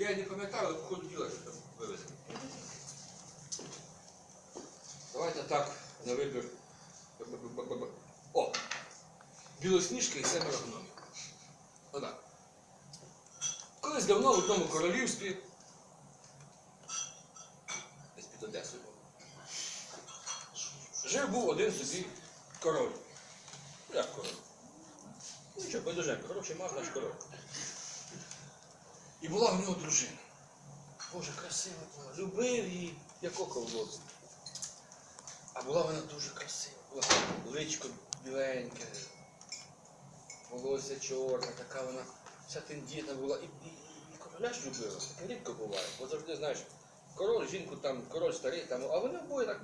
Я не пам'ятаю, але походу діла, що там вивезли. Давайте так, на вибір. О! Білосніжка і семеро гномів. Отак. Колись давно в одному королівстві. Десь під Одесою. Жив був один собі король. Як король? Ну що, байдуженько, хороший мав наш король. І була в нього дружина. Боже, красива була. Любив її, як око в лобі. А була вона дуже красива. Була личко біленьке, волосся чорне, така вона вся тендітна була. І, і, і короля ж любила. Таке рідко буває. Бо завжди, знаєш, король, жінку там, король старий, там, а вони обоє так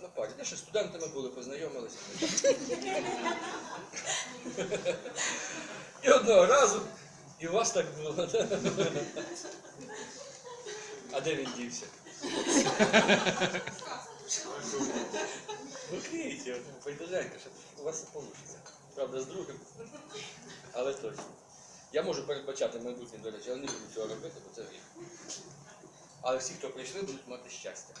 на парі. Де ще студентами були, познайомилися. І одного разу, і у вас так було. А де він дівся? Гукніть, байдаженька, що у вас все вийде. Правда, з другим. Але точно. Я можу передбачати майбутнє, до речі, але не буду цього робити, бо це гріх. Але всі, хто прийшли, будуть мати щастя.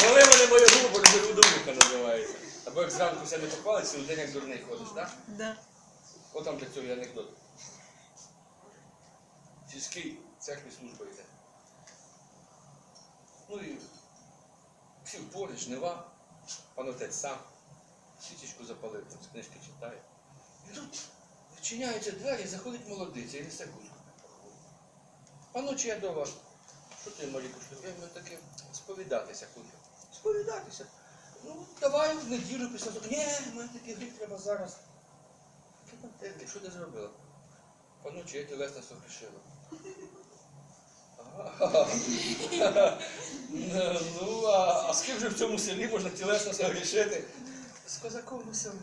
Коли моє губу розірву до вуха називається. Або як зранку все не попали, цілий день як дурний ходиш, так? Да. От там для цього є анекдот. В сільській церкві служба йде. Ну і всі в полі, жнива, пан отець сам, свічечку запалив, там з книжки читає. І тут відчиняються двері, заходить молодиця і несе кузку. Паночі я до вас. Що ти, Маріко, що я таке сповідатися хочу. Сповідатися. Ну, давай в неділю після того. Ні, в мене такий гріх треба зараз. Що там ти? Що ти зробила? Паночі, я тілесно согрішила. Ну, а, а з ким же в цьому селі можна тілесно согрішити? З козаком у селі.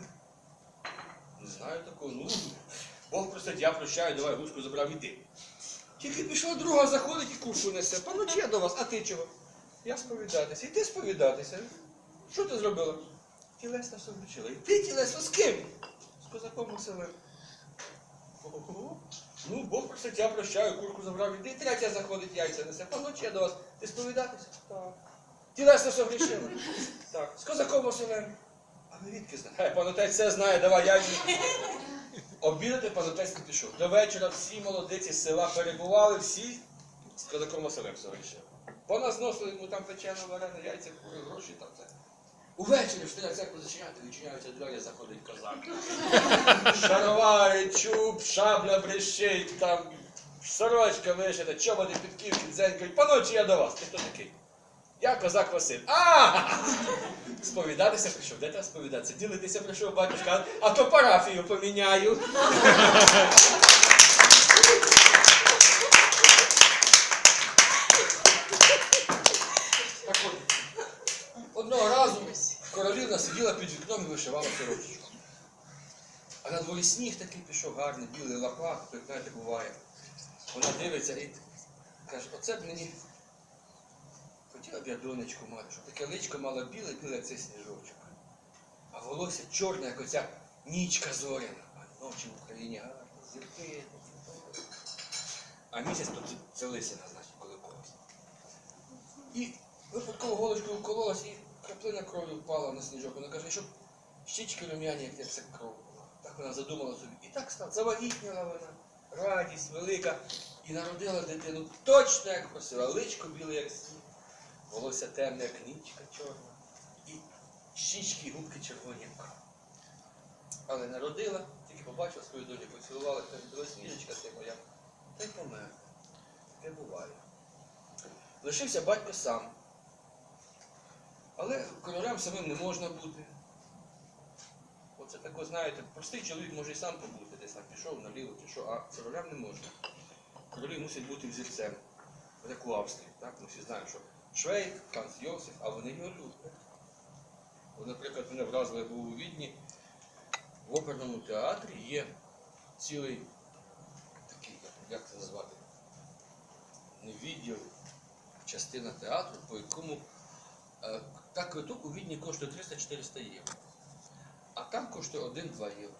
Не знаю такого. Ну, Бог просить, я прощаю, давай гуську забрав іди. Тільки пішла друга, заходить і курку несе. Паночі я до вас, а ти чого? Я сповідатися. І ти сповідатися. Що ти зробила? Тілесно согрішила. І ти тілесно з ким? З козаком у. Ого. Ну, Бог просить, я прощаю, курку забрав, іди, третя заходить, яйця несе. Паночі я до вас. Ти сповідатися? Так. Тілесно согрішила? Так. З козаком Василем? А ви відки знаєте? Е, Пан отець все знає, давай яйця. Обідати пан отець не пішов. До вечора всі молодиці з села перебували, всі з козаком Василем согрішили. Поназносили йому там печено, варене, яйця, кури, гроші там все. Увечері встає церкву зачиняти, відчиняються двері, заходить козак. Шаровари, чуб, шабля брещить, там сорочка вишита, чоботи підківки, дзенькають. Паночі, я до вас. Ти хто такий? Я козак Василь. А! Сповідатися прийшов. Де треба сповідатися? Ділитися прийшов батюшка, а то парафію поміняю. Так от, одного разу королівна сиділа під вікном і вишивала сорочечку. А на дворі сніг такий пішов гарний, білий як знаєте, буває. Вона дивиться і каже, оце б мені хотіла б я донечку мати, щоб таке личко мало біле, біле, як цей сніжочок. А волосся чорне, як оця нічка зоряна. А ночі в Україні гарні, зірки. А місяць тут це лисина, значить, коли когось. І випадково голочкою вкололась, краплина крові впала на сніжок. Вона каже, щоб щічки рум'яні, як це кров була. Так вона задумала собі. І так стала. Завагітніла вона. Радість велика. І народила дитину точно як просила. Личко біле, як сніг. Волосся темне, як нічка чорна. І щічки губки червоні як кров. Але народила, тільки побачила свою доню, поцілувала, каже, білосніжечка ти моя. Та й помер. Таке буває. Лишився батько сам. Але королям самим не можна бути. Оце тако, знаєте, простий чоловік може і сам побути, десь там пішов наліво чи що, а королям не можна. Королі мусять бути взірцем. Як у Австрії. Так? Ми всі знаємо, що Швейк, Франц Йосиф, а вони його люблять. Наприклад, мене вразили був у Відні. В оперному театрі є цілий такий, як це назвати, не відділ, частина театру, по якому е, так квиток у Відні коштує 300-400 євро. А там коштує 1-2 євро.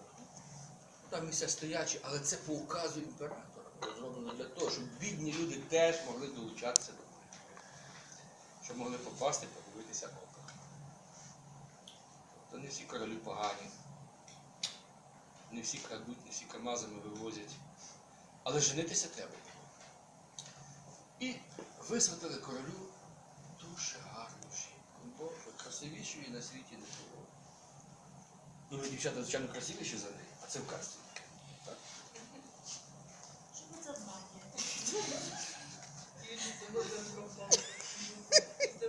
Там місця стоячі, але це по указу імператора зроблено для того, щоб бідні люди теж могли долучатися до бою. Щоб могли попасти, подивитися ока. Тобто не всі королі погані, не всі крадуть, не всі камазами вивозять. Але женитися треба. І висватили королю. Боже, красивішої на світі не було. Ну, ви, дівчата, звичайно, красивіші за неї, а це в. Так? Що це знаєте?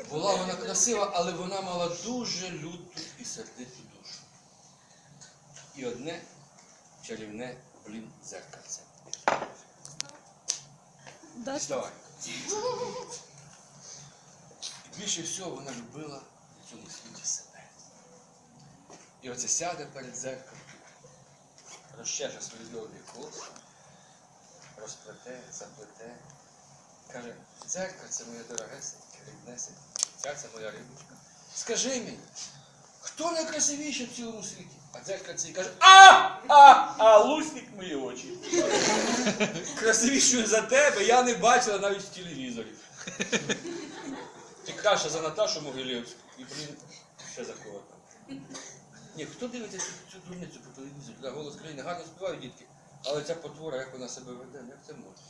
Була вона красива, але вона мала дуже люту і сердиту душу. І одне чарівне, блін, зеркальце. Давай. І більше всього вона любила в цьому світі себе. І оце сяде перед зеркалом, розчеше свої довгі коси, розплете, заплете. Каже, дзеркальце моє дорогесеньке, ріднесеньке, ця це моя рибочка. Скажи мені, хто найкрасивіший в цілому світі? А дзеркальце їй каже, а, а, а, лусник мої очі. Красивішою за тебе я не бачила навіть в телевізорі. Ти краще за Наташу Могилєвську і, блін, ще за кого там. Ні, хто дивиться цю, цю дурницю по телевізорі? Да, голос країни гарно співають дітки, але ця потвора, як вона себе веде, як це може?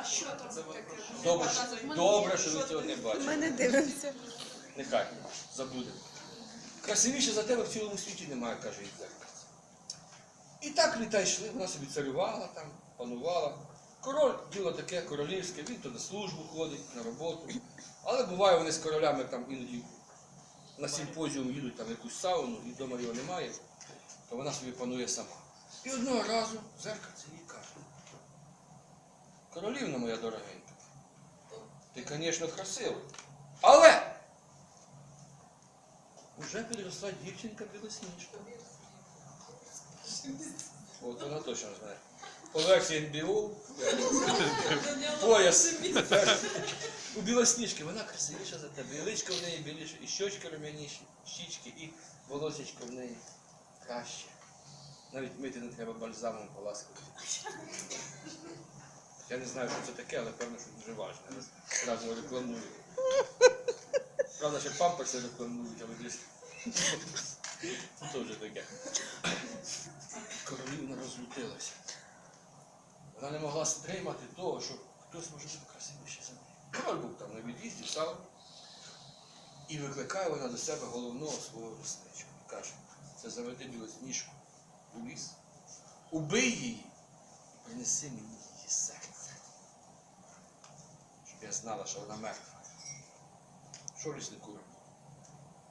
А що там таке? Добре, що- добре, що ви цього не Ми бачите. не дивимося. Нехай, забудемо. Красивіше за тебе в цілому світі немає, каже зеркальце. І так літа йшли, вона собі царювала там, панувала. Король діло таке королівське, він то на службу ходить, на роботу. Але буває вони з королями там іноді на симпозіум їдуть там якусь сауну, і вдома його немає, то вона собі панує сама. І одного разу зеркальце їй каже. Королівна моя дорогенька, ти, звісно, красива, але вже підросла дівчинка білосніжка. От вона точно знає. Версії НБУ пояс у білосніжки, вона красивіша за тебе. І личко в неї біліше, і щочки рум'яніші, щічки, і волосечко в неї краще. Навіть мити не треба бальзамом поласкати. Я не знаю, що це таке, але певно, що дуже важливо. Зразу рекламую. Правда, ще памперси рекламують, але десь. Це вже таке. Королівна розлютилася. Вона не могла стримати того, що хтось може бути красивіший за неї. Король був там на від'їзді, став і викликає вона до себе головного свого лісничого. Каже, це заведи білосніжку у ліс, убий її і принеси мені її серце. Щоб я знала, що вона мертва. Що ліснику робити?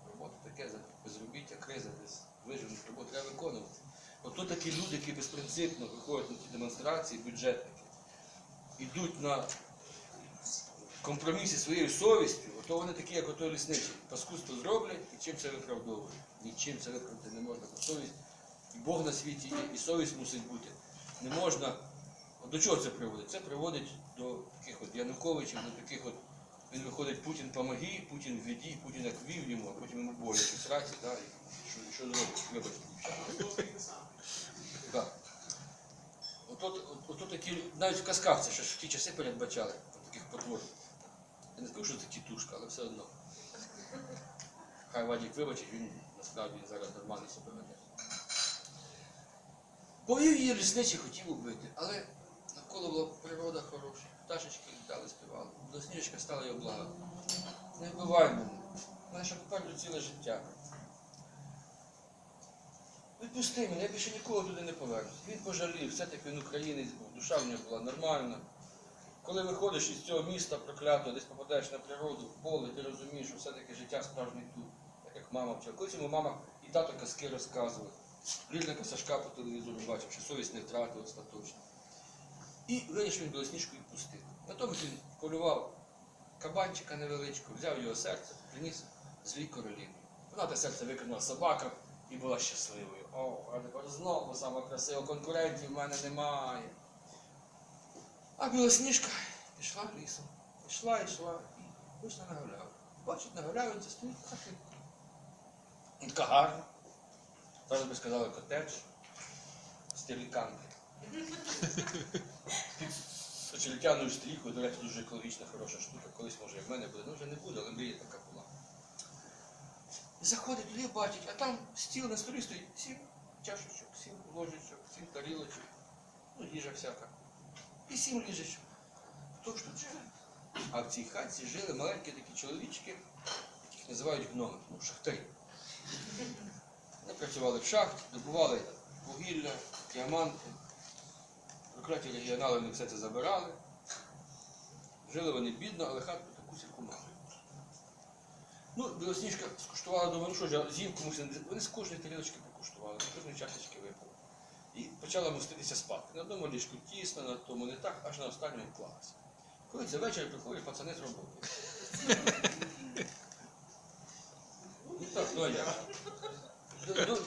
Робота таке, безробіття, криза, десь виживаних робот треба виконувати. Ото такі люди, які безпринципно виходять на ті демонстрації, бюджетники, йдуть на компромісі своєю совістю, ото вони такі, як ото лісничі. Паскудство зроблять і чим це виправдовують. Нічим це виправдати не можна. Бо совість, і Бог на світі є, і совість мусить бути. Не можна. До чого це приводить? Це приводить до таких от Януковичів, до таких от. Він виходить, Путін помоги, Путін введі, Путін як вів йому, а потім йому боляче в сраці, да, і що, що зробить? Вибачте. Так. Ото, ото такі, навіть в казках це ще в ті часи передбачали, таких потвор. Я не скажу, що це тітушка, але все одно. Хай Вадік вибачить, він насправді зараз нормально себе веде. Повів її лісничий, хотів убити, але навколо була природа хороша, пташечки літали, співали. Білосніжечка стала його благати. Не вбивай мене. Ще попереду ціле життя. Відпусти мене, я більше ніколи туди не повернусь. Він пожалів, все-таки він українець був, душа в нього була нормальна. Коли виходиш із цього міста проклятого, десь попадаєш на природу, в поле, ти розумієш, що все-таки життя справжнє тут, так як мама вчила. Колись йому мама і тато казки розказували. Лірника Сашка по телевізору бачив, що совість не втратив остаточно. І вирішив він білосніжку і пустив. Натомість він полював кабанчика невеличкого, взяв його серце, приніс злій королівні. Вона те серце викинула собака і була щасливою. О, а тепер знову сама красива, конкурентів в мене немає. А білосніжка пішла лісом. Пішла, йшла і вийшла на галявину. Бачить, на галявинці стоїть хатинка. Така гарна. Зараз би сказали котедж. стеліканки. Під сочелікяною стрійкою, до речі, дуже екологічна, хороша штука. Колись може і в мене буде, ну вже не буде, але мрія така була. Заходить туди, бачить, а там стіл на столі стоїть сім чашечок, сім ложечок, сім тарілочок, ну їжа всяка. І сім ліжечок. Хто ж тут живе? А в цій хатці жили маленькі такі чоловічки, яких називають гноми, ну, шахтарі. Вони працювали в шахті, добували вугілля, діаманти. Прокляті регіонали вони все це забирали. Жили вони бідно, але хатку таку сяку мали. Ну, Білосніжка скуштувала, думаю, ну що ж, я з'їм комусь. Вони з кожної тарілочки покуштували, з кожної чашечки випили. І почала моститися спати. На одному ліжку тісно, на тому не так, аж на останньому вклалася. Коли за вечір приходять пацани з роботи. Ну так, ну а як? До, до,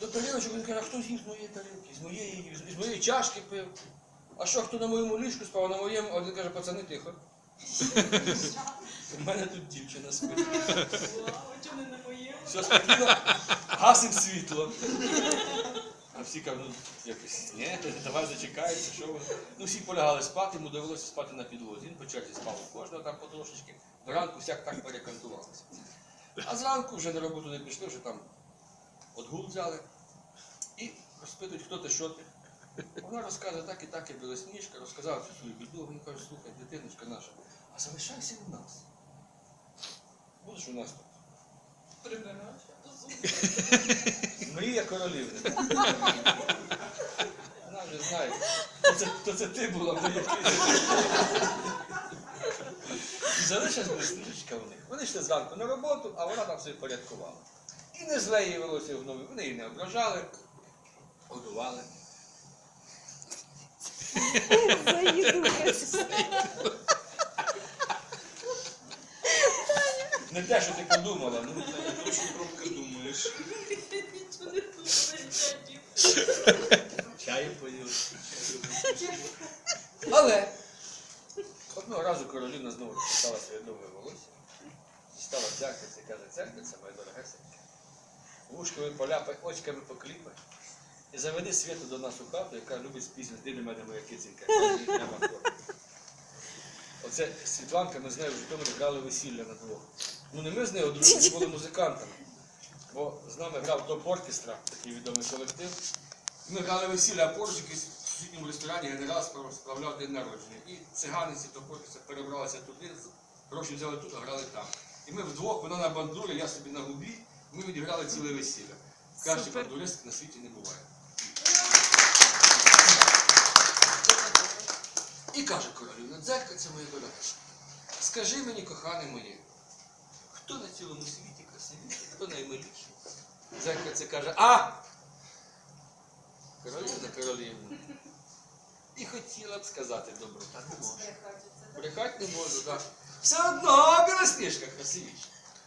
до тарілочок він каже, а хто з'їв з моєї тарілки, з моєї, з моєї чашки пив. А що, хто на моєму ліжку спав, а на моєму, а він каже, пацани, тихо. У мене тут дівчина спить. Чому не на моєму? Все спокійно, гасим світло. А всі кажуть, ну якось, ні, давай зачекається, що ви. Ну всі полягали спати, йому довелося спати на підлозі. Він по черзі спав у кожного там потрошечки. Вранку всяк так перекантувалося. А зранку вже на роботу не пішли, вже там отгул взяли. І розпитують, хто ти, що ти. Вона розказує так і так, і білосніжка, розказала всю свою біду. Він каже, слухай, дитиночка наша, а залишайся у нас. Будеш у нас тут. Прибираю. Зуб. Мрія королівни. Вона вже знає, то це, то це ти була в моїй І залишилась близнючка в них. Вони йшли зранку на роботу, а вона там все порядкувала. І не зле її велося в нові. Вони її не ображали, годували. Не те, що ти подумала, ну Точно громко думаєш. Нічого не думаю, чаю поїв. Але одного разу королівна знову розчесала своє довге волосся, дістала церквиця і каже, церквиця, моя дорогесенька, вушками поляпай, очками покліпай. І заведи світу до нас у хату, яка любить спізнити Ти мене моя говорю. Оце Світланка, ми з нею в Житомирі грали весілля на двох. Ну не ми з нею друзі, ми були музикантами. Бо з нами грав топ оркестра, такий відомий колектив. Ми грали весілля, а поруч якийсь в сусідньому ресторані генерал справляв день народження. І циганиці то оркестра перебралися туди, гроші взяли тут, а грали там. І ми вдвох, вона на бандурі, я собі на губі, ми відіграли ціле весілля. Краще бандурист на світі не буває. І каже королівна, дзеркальце моє дороге, скажи мені, кохане моє, хто на цілому світі красивіший, хто наймиліший? Дзеркальце каже, а! Королівна, королівна. І хотіла б сказати добро, та не можу. Брехати не можу, так. Все одно білосніжка красивіша.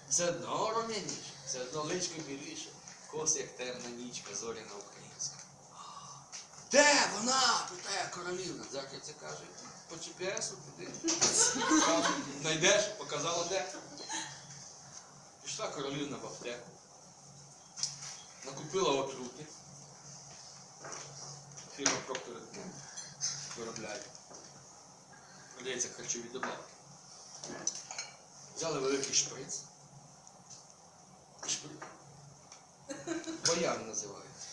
Все одно румяніша, все одно личко біліше, коси як темна нічка, зоряна українська. Де вона? питає королівна. Дзеркальце каже, по GPS туди. Там Знайдеш, показала де. Пішла королівна в аптеку. Накупила отрути. Фірма Procter виробляє. Продається харчові добавки. Взяли великий шприц. Шприц. Боян називається.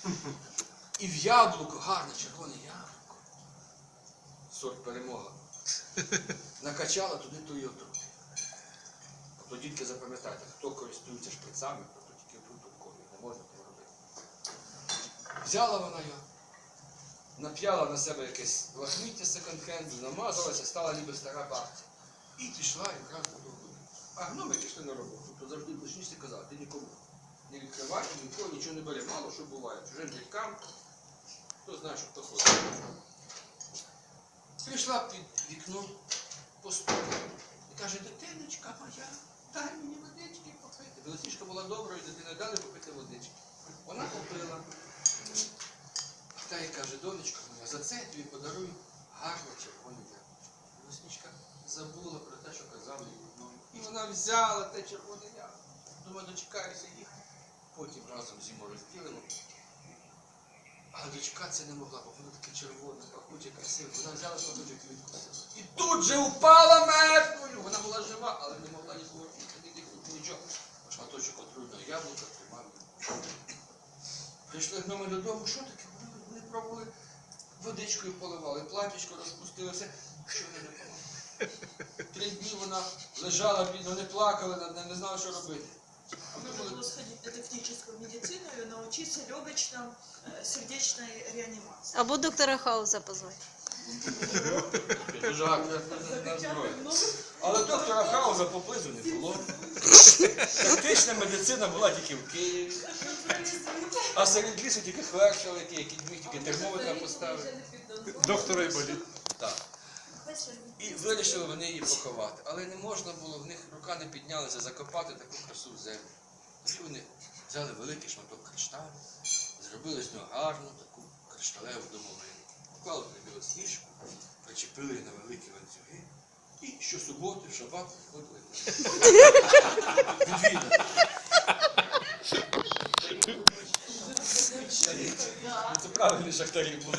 І в яблуко, гарне червоне яблуко. Сорт перемога. Накачала туди ту отруту. Тобто, дітки, запам'ятайте, хто користується шприцами, тобто тільки колі, не можна того робити. Взяла вона його, нап'яла на себе якесь лахміття секонд-хенду, намазалася, стала ніби стара бабця. І пішла якраз до роботи. А гноми пішли на роботу, то завжди точніше казали, ти нікому не відкривай, нікого нічого не бери. Мало що буває. Чужим дядькам, хто знає, що хто. Прийшла під вікно, постукала і каже, дитиночка моя, дай мені водички попити. Білосніжка була доброю, дитина дали попити водички. Вона попила. Та й каже, донечко моя, за це я тобі подарую гарне червоне яблучко. Білосніжка забула про те, що казав їй гном. І вона взяла те червоне яблуко. Думаю, дочекаюся їх. Потім разом зиму розділимо. А дочка це не могла, бо вона таке червоне, пахуче, красиве. Вона взяла шматочок і відкусила. І тут же упала мертвою. Вона була жива, але не могла нікого ні нічого. Шматочок отруйного яблука тримав. Прийшли гноми додому, що таке? Вони, пробували водичкою поливали, платічко розпустилося, що не допомогло. Три дні вона лежала, бідно, не плакала, не, не знала, що робити. Было сходить в детектическую медицину и научиться легочно-сердечной реанимации. Або доктора Хауса на зброю. Але доктора Хауза поблизу не було. Тактична медицина була тільки в Києві. А серед лісу тільки який, який міг тільки термометр поставити. Доктора і. Так. І вирішили вони її поховати. Але не можна було, в них рука не піднялася закопати таку красу в землю. Тоді вони взяли великий шматок кришталю, зробили з нього гарну таку кришталеву домовину. Поклали на білосніжку, причепили її на великі ланцюги. І щосуботи, в шабат ходили. Відвідати. Це правильні шахтарі були.